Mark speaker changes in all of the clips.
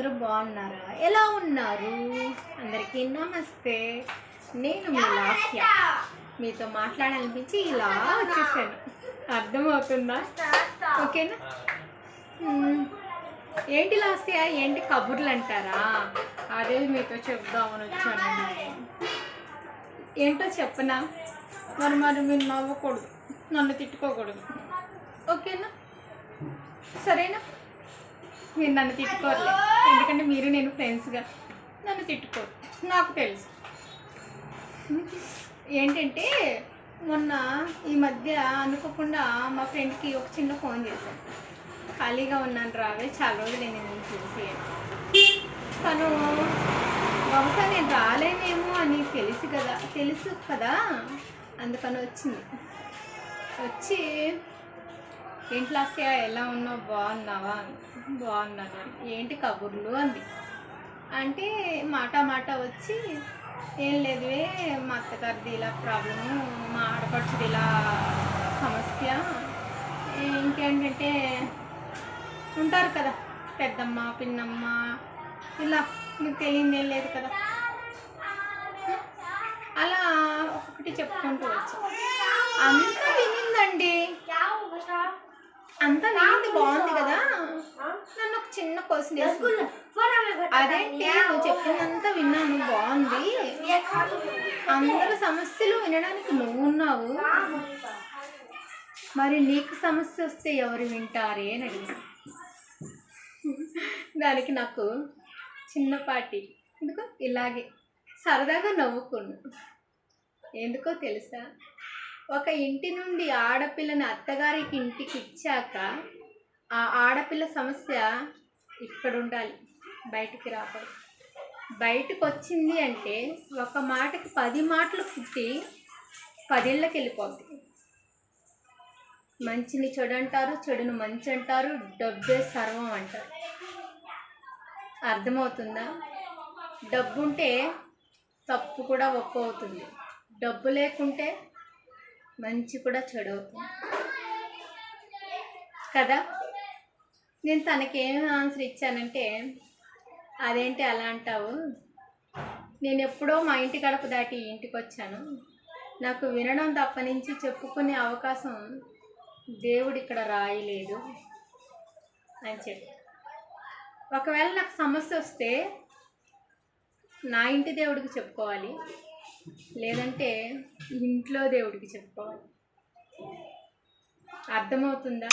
Speaker 1: అందరూ బాగున్నారా? ఎలా ఉన్నారు? అందరికీ నమస్తే. నేను మీ లాస్య. మీతో మాట్లాడాలనిపించి ఇలా వచ్చేసాను. అర్థమవుతుందా? ఓకేనా? ఏంటి లాస్య? ఏంటి కబుర్లు అంటారా అదే మీతో చెప్దామని వచ్చాను. ఏంటో చెప్పనా? మరి మరి మీరు నవ్వకూడదు. నన్ను తిట్టుకోకూడదు. ఓకేనా? సరేనా? మీరు నన్ను తిట్టుకోవాలి ఎందుకంటే మీరు నేను ఫ్రెండ్స్గా. నన్ను తిట్టుకోరు నాకు తెలుసు. ఏంటంటే మొన్న ఈ మధ్య అనుకోకుండా మా ఫ్రెండ్కి ఒక చిన్న ఫోన్ చేశాను. ఖాళీగా ఉన్నాను రావే చాలా రోజులు నేను చూసి. తను బహుశా నేను రాలేనేమో అని తెలుసు కదా తెలుసు కదా? అందుకని వచ్చింది. వచ్చి ఏంటి లాస్య ఎలా ఉన్నావు? బాగున్నావా? బాగున్నాను. ఏంటి కబుర్లు అంది. అంటే మాట మాట వచ్చి ఏం లేదువే మా అత్తగారిది ఇలా ప్రాబ్లము మా ఆడపడుచుది ఇలా సమస్య. ఇంకేంటంటే ఉంటారు కదా పెద్దమ్మ పిన్నమ్మ ఇలా మీకు తెలియదు ఏం లేదు కదా. అలా ఒకటి చెప్పుకుంటూ వచ్చి. అంతా వినిందండి. అంతా వినింది బాగుంది కదా. నన్ను ఒక చిన్న క్వశ్చన్ అదేంటి? నువ్వు చెప్పిందంతా విన్నాను. బాగుంది. అందరి సమస్యలు వినడానికి నువ్వు ఉన్నావు. మరి నీకు సమస్య వస్తే ఎవరు వింటారే అని అడిగాను. దానికి నాకు చిన్నపాటి ఎందుకో? ఇలాగే. సరదాగా నవ్వుకున్నా. ఎందుకో తెలుసా? ఒక ఇంటి నుండి ఆడపిల్లని అత్తగారికి ఇంటికి ఇచ్చాక ఆ ఆడపిల్ల సమస్య ఇక్కడ ఉండాలి బయటికి రాకూడదు బయటకు వచ్చింది అంటే ఒక మాటకి పది మాటలు పుట్టి పదిళ్ళకి వెళ్ళిపోద్ది. మంచిని చెడు అంటారు చెడును మంచి అంటారు డబ్బే సర్వం అంటారు. అర్థమవుతుందా? డబ్బు ఉంటే తప్పు కూడా ఒప్పు అవుతుంది డబ్బు లేకుంటే మంచి కూడా చెడు కదా? నేను తనకి ఏం ఆన్సర్ ఇచ్చానంటే అదేంటి అలా అంటావు? నేను ఎప్పుడో మా ఇంటి గడప దాటి ఇంటికి వచ్చాను. నాకు వినడం తప్ప నుంచి చెప్పుకునే అవకాశం దేవుడు ఇక్కడ రాయలేదు అని చెప్పి. ఒకవేళ నాకు సమస్య వస్తే నా ఇంటి దేవుడికి చెప్పుకోవాలి. లేదంటే ఇంట్లో దేవుడికి చెప్పుకోవాలి. అర్థమవుతుందా?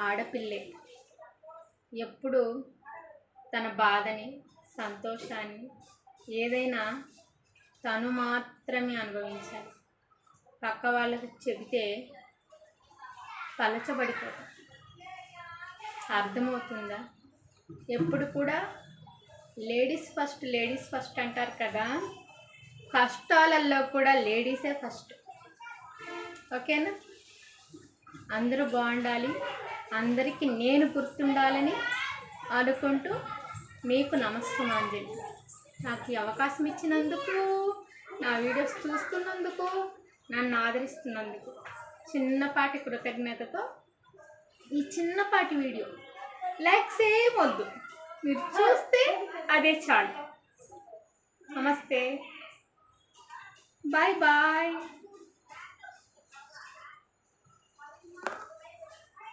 Speaker 1: ఆడపిల్లే ఎప్పుడు తన బాధని సంతోషాన్ని ఏదైనా తను మాత్రమే అనుభవించాలి. పక్క వాళ్ళకి చెబితే పలచబడిపోతాం. అర్థమవుతుందా? ఎప్పుడు కూడా లేడీస్ ఫస్ట్ లేడీస్ ఫస్ట్ అంటారు కదా. కష్టాలలో కూడా లేడీసే ఫస్ట్. ఓకేనా? అందరూ బాగుండాలి. అందరికీ నేను గుర్తుండాలని అనుకుంటూ మీకు నమస్కారం నాకు ఈ అవకాశం ఇచ్చినందుకు నా వీడియోస్ చూస్తున్నందుకు నన్ను ఆదరిస్తున్నందుకు చిన్నపాటి కృతజ్ఞతతో ఈ చిన్నపాటి వీడియో. లైక్స్ ఏం వద్దు. మీరు చూస్తే అదే చాలు నమస్తే బాయ్ బాయ్